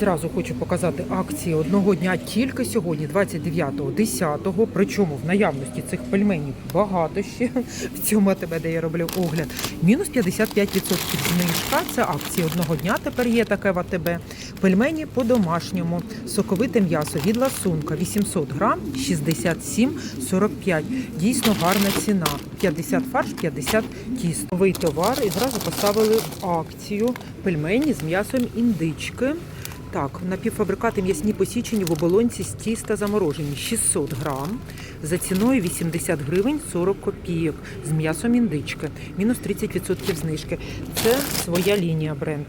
Зразу хочу показати акції одного дня тільки сьогодні, 29-го, 10-го. Причому в наявності цих пельменів багато ще в цьому АТБ, де я роблю огляд. Мінус 55% знижка. Це акції одного дня. Тепер є таке в АТБ. Пельмені по-домашньому. Соковите м'ясо від ласунка 800 грам 67,45. Дійсно гарна ціна. 50 фарш, 50 тіст. Новий товар і зразу поставили в акцію пельмені з м'ясом індички. Так, напівфабрикати м'ясні посічені в оболонці з тіста заморожені 600 грам за ціною 80 гривень 40 копійок з м'ясом індички. Мінус 30% знижки. Це своя лінія бренд.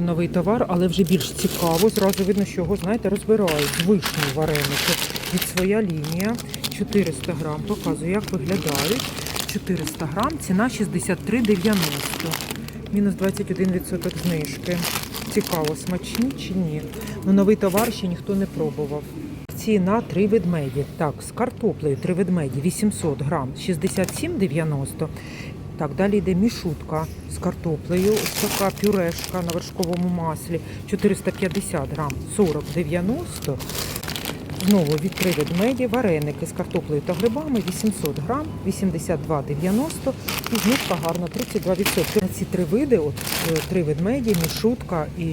Новий товар, але вже більш цікаво. Зразу видно, що його, знаєте, розбирають. Вишні вареники. Від своя лінія 400 грам. Показую, як виглядають. 400 грам, ціна 63,90. Мінус 21% знижки. Цікаво, смачні чи ні. Ну, новий товар ще ніхто не пробував. Ціна три ведмеді. Так, з картоплею три ведмеді 800 грам 67,90. Так, далі йде мішутка з картоплею. Ось така пюрешка на вершковому маслі 450 грам 40,90. Знову від три ведмеді, вареники з картоплею та грибами 800 грам, 82,90 і знижка гарна 32%. На ці три види, от е, три ведмеді, мішутка і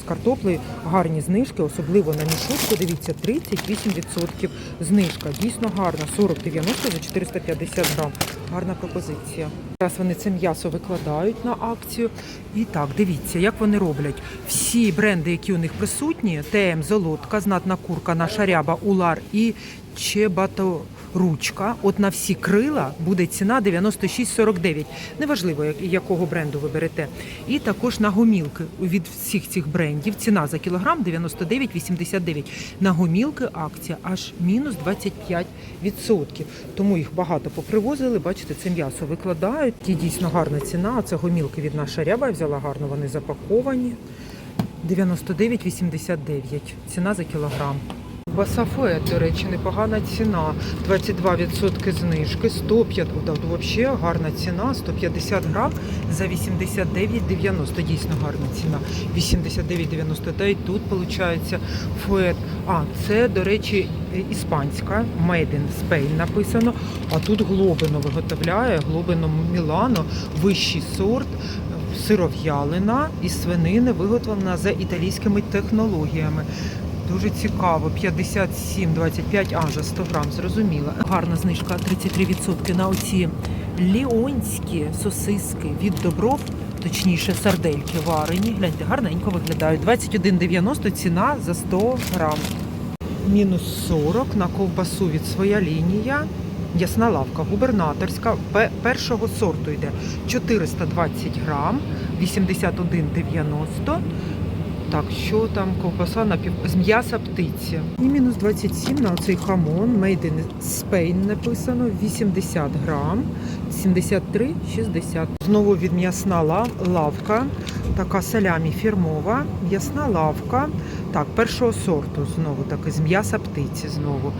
з картоплею гарні знижки, особливо на мішутку, дивіться, 38% знижка. Дійсно гарна, 40,90 за 450 грам. Гарна пропозиція. Зараз вони це м'ясо викладають на акцію. І так, дивіться, як вони роблять. Всі бренди, які у них присутні: ТМ, Золотка, Знатна курка, наша ряба, Улар і Чебаторучка. От на всі крила буде ціна 96,49. Неважливо, якого бренду ви берете. І також на гомілки від всіх цих брендів. Ціна за кілограм 99,89. На гомілки акція аж мінус 25%. Тому їх багато попривозили. Бачите, це м'ясо викладають. Ті дійсно гарна ціна. Це гомілки від наша ряба. Я взяла гарно, вони запаковані. 99,89. Ціна за кілограм. Басафе, до речі, непогана ціна. 22% знижки, 105, да, взагалі гарна ціна, 150 грам за 89,90. Дійсно гарна ціна. 89,90. Та й тут виходить фует. А, це, до речі, іспанська, Made in Spain написано. А тут Глобино виготовляє, Глобино Мілано, вищий сорт. Сиров'ялина із свинини виготовлена за італійськими технологіями. Дуже цікаво. 57,25, а за 100 грам, зрозуміло. Гарна знижка 33% на оці ліонські сосиски від добров, точніше сардельки варені. Гляньте, гарненько виглядають. 21,90 ціна за 100 грам. Мінус 40 на ковбасу від своя лінія. Ясна лавка, губернаторська, пе- першого сорту йде 420 грам, 81,90. Так, що там ковбаса напів... з м'яса птиці. І мінус 27 на оцей хамон, Made in Spain написано, 80 грам, 73,60. Знову від м'ясна лавка, така салямі фірмова, м'ясна лавка, так, першого сорту знову таки, з м'яса птиці знову.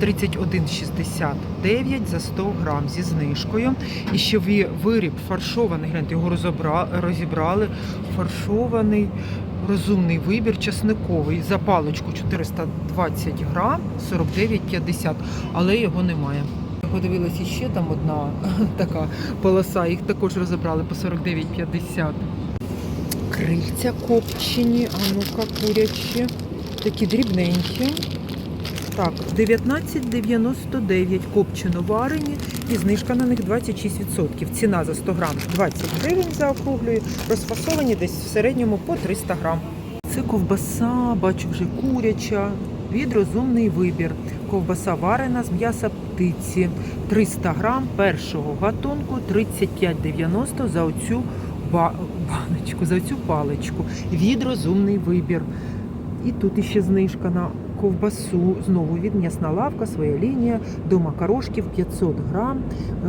31,69 за 100 грам зі знижкою. І ще виріб фаршований, гляньте, його розібрали. Фаршований розумний вибір часниковий за паличку 420 грам 49,50, але його немає. Подивилася ще там одна така полоса, їх також розібрали по 49,50. Крильця копчені, а ну-ка, курячі, такі дрібненькі. Так, 19,99 копчено варені і знижка на них 26%. Ціна за 100 грам 20 гривень заокруглюю, розфасовані десь в середньому по 300 грам. Це ковбаса, бачу вже куряча, від розумний вибір. Ковбаса варена з м'яса птиці. 300 грам першого гатунку, 35,90 за оцю ба- баночку, за цю паличку. Від розумний вибір. І тут іще знижка на ковбасу. Знову від м'ясна лавка, своя лінія, до макарошків 500 грам, е,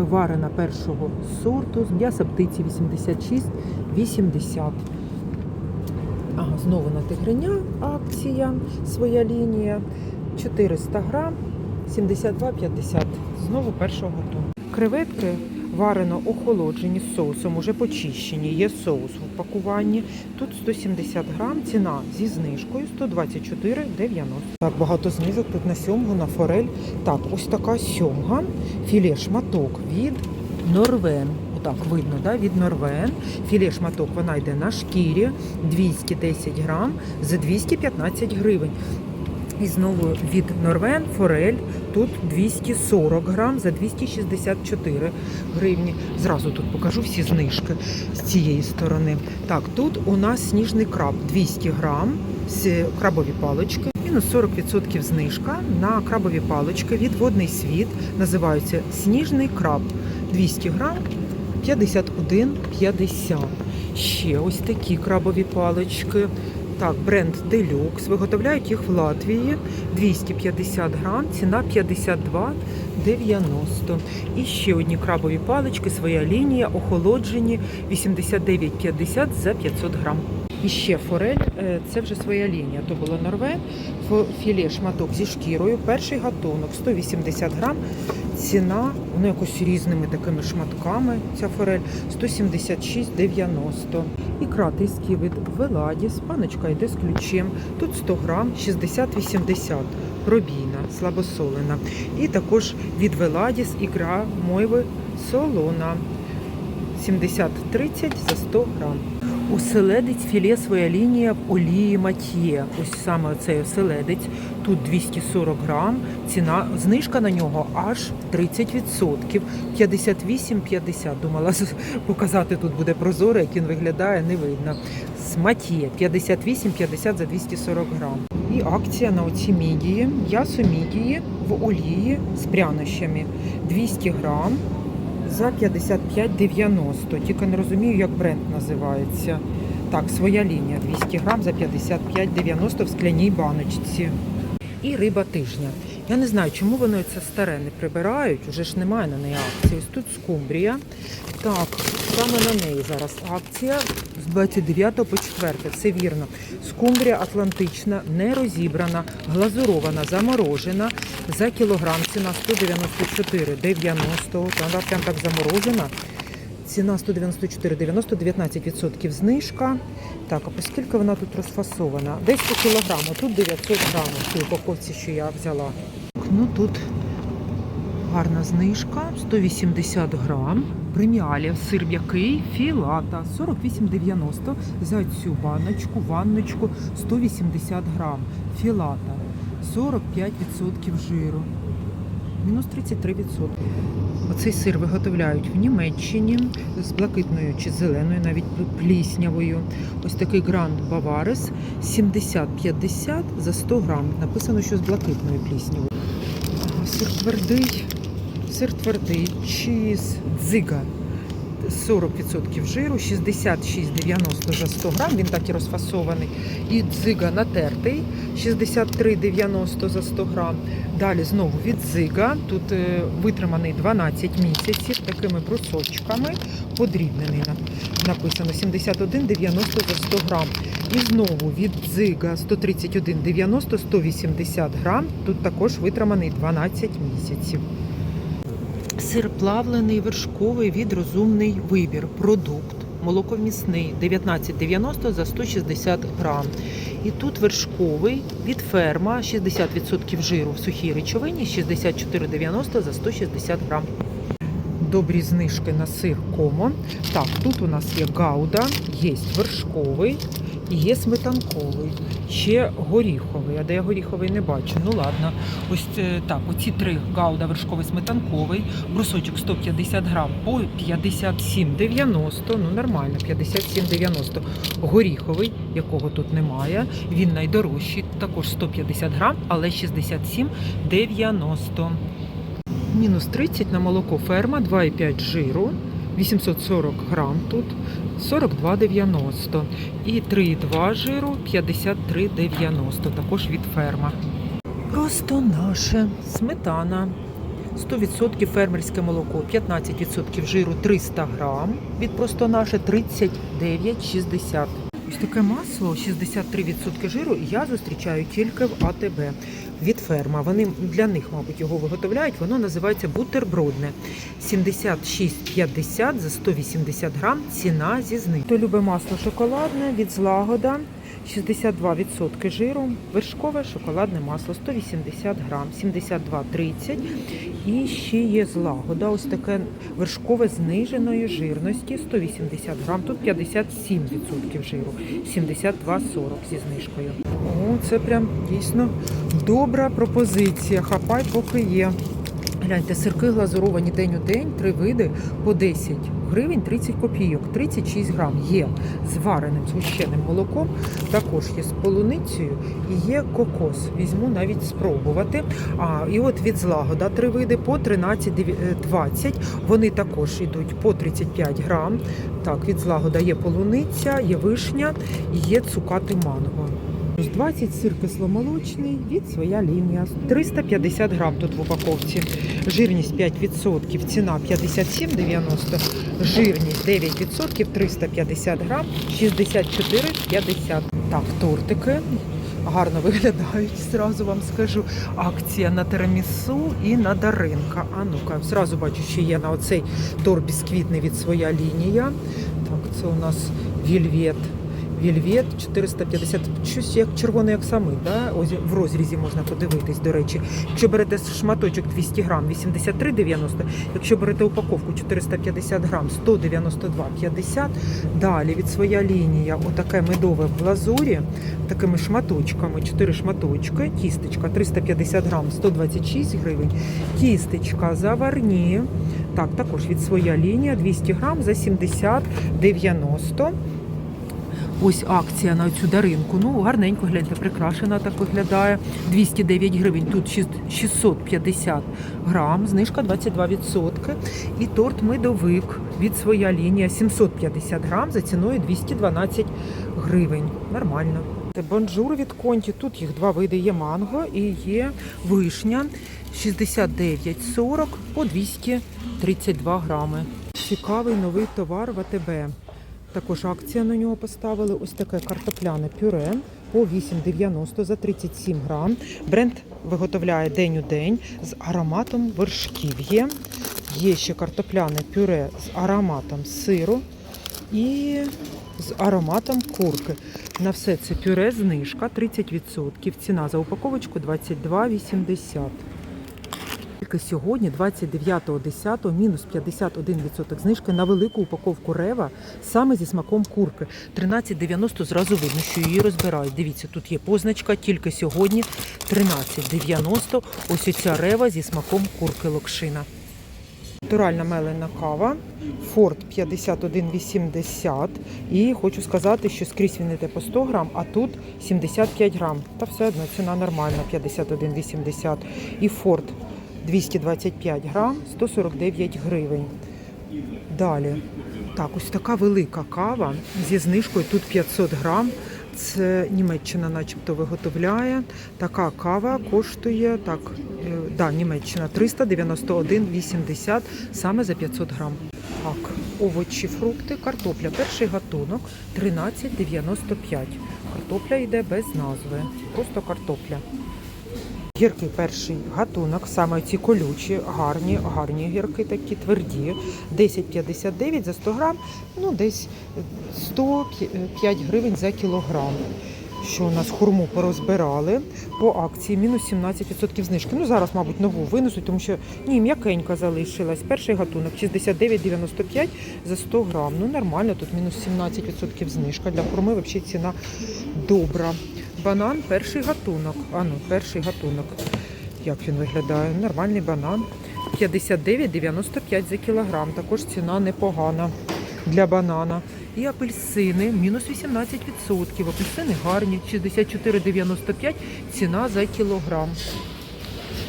варена першого сорту, з м'яса птиці 86,80. Ага, знову на тигриня акція, своя лінія. 400 грам, 72,50. Знову першого готу. Креветки варено охолоджені з соусом, уже почищені. Є соус в упакуванні. Тут 170 грам, ціна зі знижкою 124,90. Так, багато знижок тут на сьомгу, на форель. Так, ось така сьомга, філе шматок від Норвен. Отак видно, да? від Норвен. Філе шматок вона йде на шкірі 210 грам за 215 гривень. І знову від Норвен Форель тут 240 грам за 264 гривні. Зразу тут покажу всі знижки з цієї сторони. Так, тут у нас сніжний краб 200 грам, крабові палички. Мінус 40% знижка на крабові палички від водний світ. Називаються сніжний краб 200 грам 51,50. Ще ось такі крабові палички. Так, бренд Deluxe. Виготовляють їх в Латвії. 250 грам, ціна 52,90. І ще одні крабові палички, своя лінія, охолоджені 89,50 за 500 грам. І ще форель, е, це вже своя лінія. То було Норвен, Фо- філе шматок зі шкірою, перший гатунок 180 грам. Ціна, воно якось різними такими шматками, ця форель 176,90. Ікра тиски від Веладіс, паночка йде з ключем. Тут 100 грам, 60-80. Пробійна, слабосолена. І також від Веладіс ікра мойви солона. 70-30 за 100 грам. Оселедець філе своя лінія в олії матьє. Ось саме цей оселедець. Тут 240 грам. Ціна знижка на нього аж 30%. 58,50. Думала показати тут буде прозоро, як він виглядає, не видно. З матьє 58,50 за 240 грам. І акція на оці мідії. М'ясо мідії в олії з прянощами. 200 грам за 55,90. Тільки не розумію, як бренд називається. Так, своя лінія 200 грам за 55,90 в скляній баночці. І риба тижня. Я не знаю, чому вони це старе не прибирають, уже ж немає на неї акції. Ось тут скумбрія. Так, саме на неї зараз акція з 29 по 4. Це вірно. Скумбрія атлантична, не розібрана, глазурована, заморожена. За кілограм ціна 194,90. Вона прям так заморожена. Ціна 194,90, 19% знижка. Так, а оскільки вона тут розфасована? Десь по кілограму, тут 900 грамів в упаковці, що я взяла. Ну тут гарна знижка, 180 грам. Преміалія, сир м'який, філата, 48,90 за цю баночку, ванночку 180 грам. Філата, 45% жиру. Мінус 33%. Оцей сир виготовляють в Німеччині з блакитною чи зеленою, навіть пліснявою. Ось такий гранд Баварес 70-50 за 100 грам. Написано, що з блакитною пліснявою. Сир твердий, сир твердий, чіз, дзига. 40% жиру, 66,90 за 100 грам, він так і розфасований. І дзига натертий, 63,90 за 100 грам. Далі знову від дзига, тут е, витриманий 12 місяців такими брусочками, подрібнений на- написано 71,90 за 100 грам. І знову від дзига 131,90 180 грам, тут також витриманий 12 місяців. Сир плавлений, вершковий від розумний вибір. Продукт. Молоковмісний 19,90 за 160 грам. І тут вершковий від ферма 60% жиру в сухій речовині, 64,90 за 160 грам. Добрі знижки на сир комо. Так, тут у нас є гауда, є вершковий є сметанковий. Ще горіховий. А де я горіховий не бачу. Ну ладно. Ось е, так, оці три гауда вершковий сметанковий, брусочок 150 грам по 57,90. Ну нормально, 57,90. Горіховий, якого тут немає. Він найдорожчий, також 150 грам, але 67,90. Мінус 30 на молоко ферма, 2,5 жиру, 840 грам тут, 42,90. І 3,2 жиру, 53,90, також від ферма. Просто наше сметана. 100% фермерське молоко, 15% жиру 300 грам. Від просто наше 39,60. Таке масло 63% жиру я зустрічаю тільки в АТБ від ферма. Вони для них, мабуть, його виготовляють. Воно називається бутербродне. 76,50 за 180 грам. Ціна зі знижкою. Хто любить масло шоколадне від злагода. 62% жиру, вершкове шоколадне масло 180 грам, 72,30. І ще є злагода, ось таке вершкове зниженої жирності 180 грам, тут 57% жиру, 72,40 зі знижкою. О, це прям дійсно добра пропозиція. Хапай, поки є. Гляньте, сирки глазуровані день у день, три види по 10 гривень 30 копійок, 36 грам є з вареним згущеним молоком, також є з полуницею і є кокос. Візьму навіть спробувати. А і от від злагода три види по 13,20. Вони також йдуть по 35 грам. Так, від злагода є полуниця, є вишня, є цукати манго. 20 сир кисломолочний від своя лінія. 350 грам тут в упаковці. Жирність 5%, ціна 57,90. Жирність 9%, 350 грам, 64,50. Так, тортики. Гарно виглядають, зразу вам скажу. Акція на тирамісу і на даринка. А ну-ка, зразу бачу, що є на оцей торт бісквітний від своя лінія. Так, це у нас вільвет. Вільвет 450, щось як червоний як самий, да? В розрізі можна подивитись, до речі. Якщо берете шматочок 200 грам, 83,90. Якщо берете упаковку 450 грам, 192,50. Далі від своя лінія, отаке медове в глазурі, такими шматочками, 4 шматочки, тістечка 350 грам, 126 гривень. Тістечка заварні, так, також від своя лінія, 200 грам за 70,90. Ось акція на цю даринку. Ну, гарненько, гляньте, прикрашена так виглядає. 209 гривень, тут 650 грам, знижка 22%. І торт медовик від своя лінія 750 грам за ціною 212 гривень. Нормально. Бонжур від Конті. Тут їх два види є манго і є вишня 69,40 по 232 грами. Цікавий новий товар в АТБ. Також акція на нього поставили. Ось таке картопляне пюре по 8,90 за 37 грам. Бренд виготовляє день у день з ароматом вершків. Є, є ще картопляне пюре з ароматом сиру і з ароматом курки. На все це пюре знижка 30%. Ціна за упаковочку 22,80. Тільки сьогодні, 29.10, мінус 51% знижки на велику упаковку рева саме зі смаком курки. 13,90 зразу видно, що її розбирають. Дивіться, тут є позначка, тільки сьогодні 13,90. Ось оця рева зі смаком курки локшина. Натуральна мелена кава, Форд 51,80. І хочу сказати, що скрізь він йде по 100 грам, а тут 75 грам. Та все одно ціна нормальна, 51,80. І Форд 225 грам, 149 гривень. Далі. Так, ось така велика кава зі знижкою. Тут 500 грам. Це Німеччина начебто виготовляє. Така кава коштує так, е, да, Німеччина 391,80 саме за 500 грам. Так, овочі, фрукти, картопля. Перший гатунок 13,95. Картопля йде без назви. Просто картопля. Гірки перший гатунок, саме ці колючі, гарні, гарні гірки, такі тверді. 10,59 за 100 грам, ну десь 105 гривень за кілограм. Що у нас хурму порозбирали по акції, мінус 17% знижки. Ну зараз, мабуть, нову винесуть, тому що ні, м'якенька залишилась. Перший гатунок 69,95 за 100 грам. Ну нормально, тут мінус 17% знижка. Для хурми взагалі ціна добра. Банан перший гатунок. А ну, перший гатунок. Як він виглядає? Нормальний банан. 59,95 за кілограм. Також ціна непогана для банана. І апельсини мінус 18%. Апельсини гарні. 64,95 ціна за кілограм.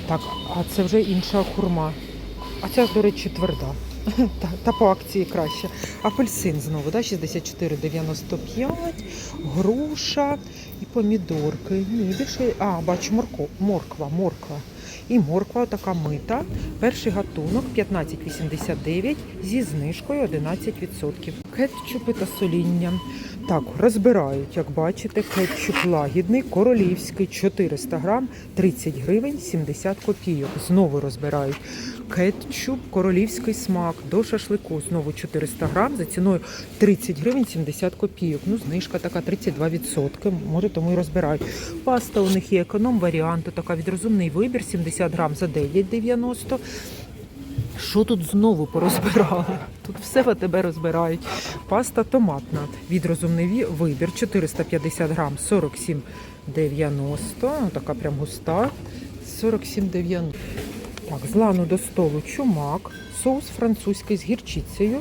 Так, а це вже інша хурма. А ця, до речі, тверда. Та, та по акції краще. Апельсин знову, да, 64,95, груша і помідорки. Ні, більше. А, бачу, морко, морква, морква. І морква така мита. Перший гатунок 15,89 зі знижкою 11%. Кетчупи та соління. Так, розбирають, як бачите, кетчуп лагідний, королівський, 400 грам, 30 гривень, 70 копійок. Знову розбирають. Кетчуп, королівський смак до шашлику. Знову 400 грам за ціною 30 гривень, 70 копійок. Ну, знижка така 32%. Може, тому і розбирають. Паста у них є економ варіанту, така від розумний вибір, 70 грам за 9,90. Що тут знову порозбирали? Тут все в тебе розбирають. Паста томатна від вибір 450 грам 47,90. Ну, Така прям густа. 47,90. Так, з до столу чумак, соус французький з гірчицею.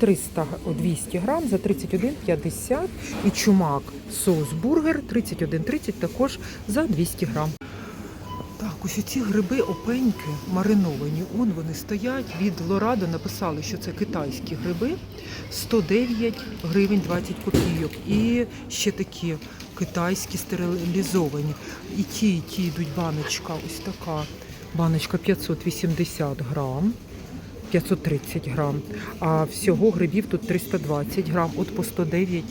300 200 грам за 31,50 і чумак соус бургер 31,30 також за 200 грам. Так, ось ці гриби опеньки мариновані. Он вони стоять. Від Лорадо написали, що це китайські гриби. 109 гривень 20 копійок. І ще такі китайські стерилізовані. І ті, і ті йдуть баночка. Ось така. Баночка 580 грам. 530 грам, а всього грибів тут 320 грам, от по 109,20.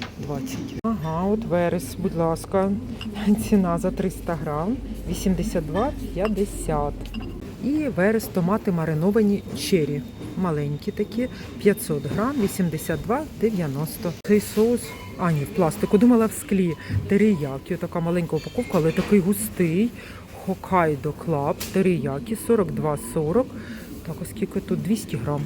Ага, от верес, будь ласка, ціна за 300 грам 82,50. І верес томати мариновані чері. Маленькі такі, 500 грам, 82,90. Цей соус, а ні, в пластику, думала в склі. Теріякі, така маленька упаковка, але такий густий. Хокайдо Клаб, теріякі, 42,40. Так, оскільки тут 200 грам.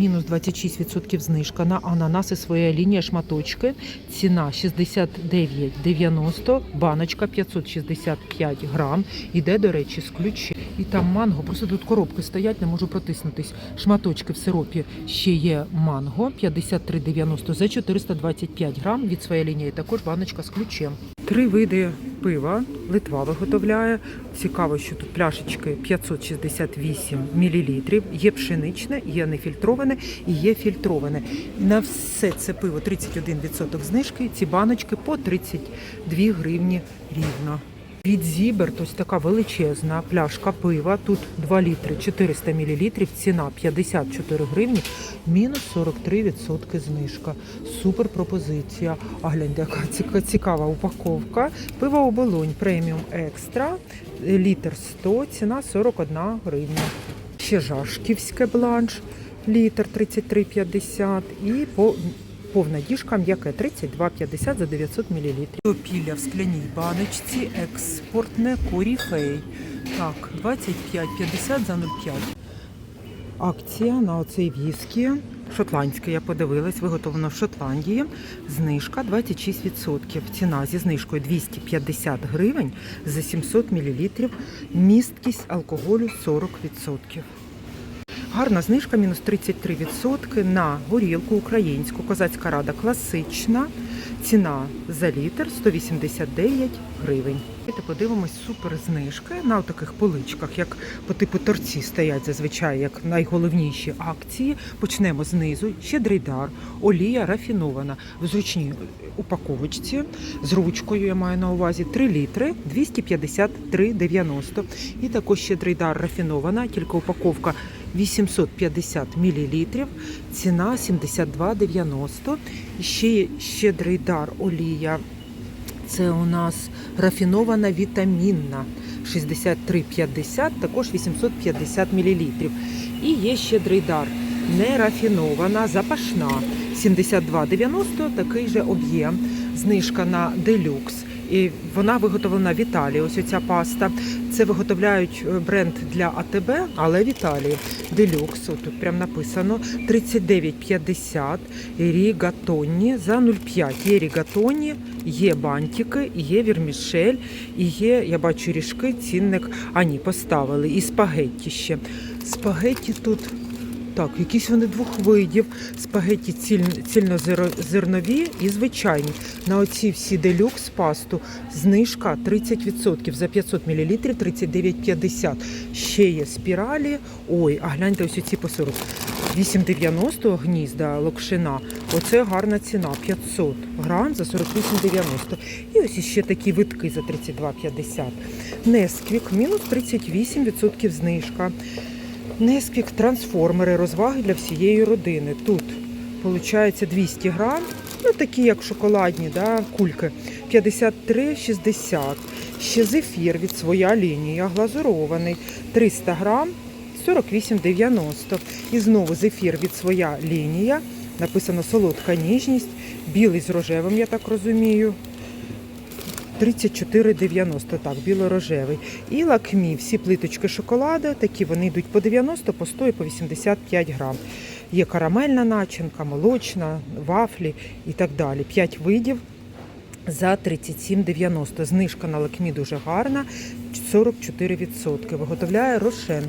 Мінус 26% знижка на ананаси своя лінія шматочки. Ціна 69,90, баночка 565 грам. Іде, до речі, з ключі. І там манго, просто тут коробки стоять, не можу протиснутись. Шматочки в сиропі ще є манго 53,90 за 425 грам. Від своєї лінії також баночка з ключем. Три види пива Литва виготовляє. Цікаво, що тут пляшечки 568 мл. Є пшеничне, є нефільтроване і є фільтроване. На все це пиво 31% знижки. Ці баночки по 32 гривні рівно. Від Зіберт ось така величезна пляшка пива. Тут 2 літри 400 мл, ціна 54 гривні, мінус 43% знижка. Супер пропозиція. А гляньте, яка ціка- цікава упаковка. Пиво оболонь преміум екстра, літр 100, ціна 41 гривня. Ще жашківське бланш, літр 33,50 і по Повна діжка м'яке 32,50 за 900 мл. Опілля в скляній баночці, експортне коріфей. Так, 25,50 за 0,5. Акція на оцей віскі. Шотландське, я подивилась, виготовлено в Шотландії. Знижка 26%. Ціна зі знижкою 250 гривень за 700 мл. Місткість алкоголю 40%. Гарна знижка, мінус 33% на горілку українську. Козацька рада класична. Ціна за літр 189 гривень. Давайте подивимось супер знижки на таких поличках, як по типу торці стоять зазвичай, як найголовніші акції. Почнемо знизу. Щедрий дар, олія рафінована в зручній упаковочці з ручкою. Я маю на увазі 3 літри 253,90. І також щедрий дар рафінована, тільки упаковка 850 мл, ціна 72,90. Ще щедрий дар олія. Це у нас рафінована вітамінна 63,50, також 850 мл. І є щедрий дар нерафінована, запашна 72,90, такий же об'єм. Знижка на делюкс. І вона виготовлена в Італії. Ось оця паста. Це виготовляють е, бренд для АТБ, але в Італії. Делюкс, тут прям написано 39,50 рігатонні за 0,5. Є рігатонні, є бантики, є вірмішель, і є, я бачу, ріжки, цінник. А ні, поставили. І спагетті ще. Спагетті тут. Так, якісь вони двох видів. Спагетті ціль- цільнозернові і звичайні. На оці всі делюкс пасту знижка 30% за 500 мл 39,50. Ще є спіралі. Ой, а гляньте ось ці по 40. 8,90 гнізда локшина. Оце гарна ціна. 500 грам за 48,90. І ось іще такі витки за 32,50. Несквік мінус 38% знижка. Несквік трансформери, розваги для всієї родини. Тут виходить 200 грам Ну, такі, як шоколадні, да, кульки. 53,60. Ще зефір від своя лінія, глазурований. 300 грам, 48,90. І знову зефір від своя лінія. Написано солодка ніжність. Білий з рожевим, я так розумію. 34,90, так, біло-рожевий. І лакмі, всі плиточки шоколаду, такі вони йдуть по 90, по 100 і по 85 грам. Є карамельна начинка, молочна, вафлі і так далі. 5 видів за 37,90. Знижка на лакмі дуже гарна, 44%. Виготовляє Рошен.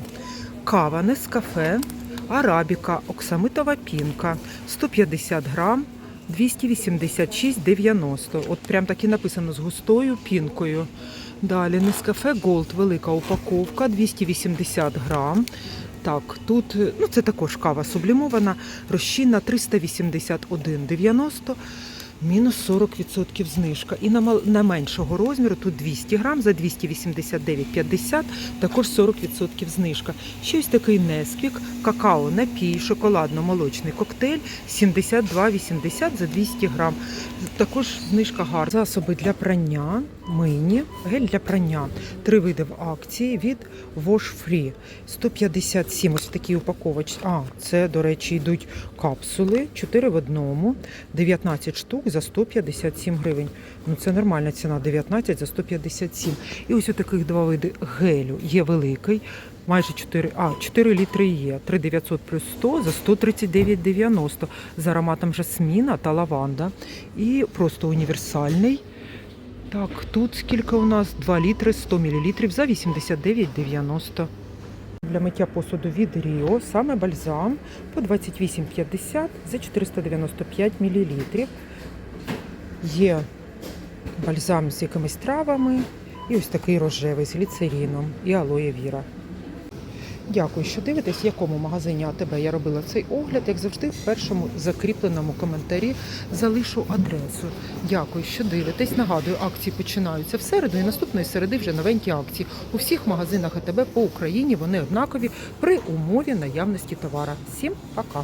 Кава Нескафе, арабіка, оксамитова пінка, 150 грам, 286,90. От прям так і написано з густою пінкою. Далі Нескафе Голд, велика упаковка, 280 грам. Так, тут ну це також кава сублімована, розчинна 381,90. Мінус 40% знижка. І на, мал- на меншого розміру тут 200 грам за 289,50, також 40% знижка. Ще ось такий Несквік, какао, напій, шоколадно-молочний коктейль 72,80 за 200 грам. Також знижка гарна. Засоби для прання, мийні, гель для прання. Три види в акції від Wash Free. 157, ось в такій упаковочці. А, це, до речі, йдуть капсули, 4 в одному, 19 штук за 157 гривень. Ну це нормальна ціна, 19 за 157. І ось у таких два види гелю. Є великий, майже 4, а, 4 літри є, 3900 плюс 100 за 139,90 з ароматом жасміна та лаванда. І просто універсальний. Так, тут скільки у нас? 2 літри 100 мл за 89,90. Для миття посуду від Ріо саме бальзам по 28,50 за 495 мл. Є бальзам з якимись травами і ось такий рожевий з гліцеріном і алоє віра. Дякую, що дивитесь, в якому магазині АТБ я робила цей огляд. Як завжди, в першому закріпленому коментарі залишу адресу. Дякую, що дивитесь. Нагадую, акції починаються в середу і наступної середи вже новенькі акції. У всіх магазинах АТБ по Україні вони однакові при умові наявності товара. Всім пока!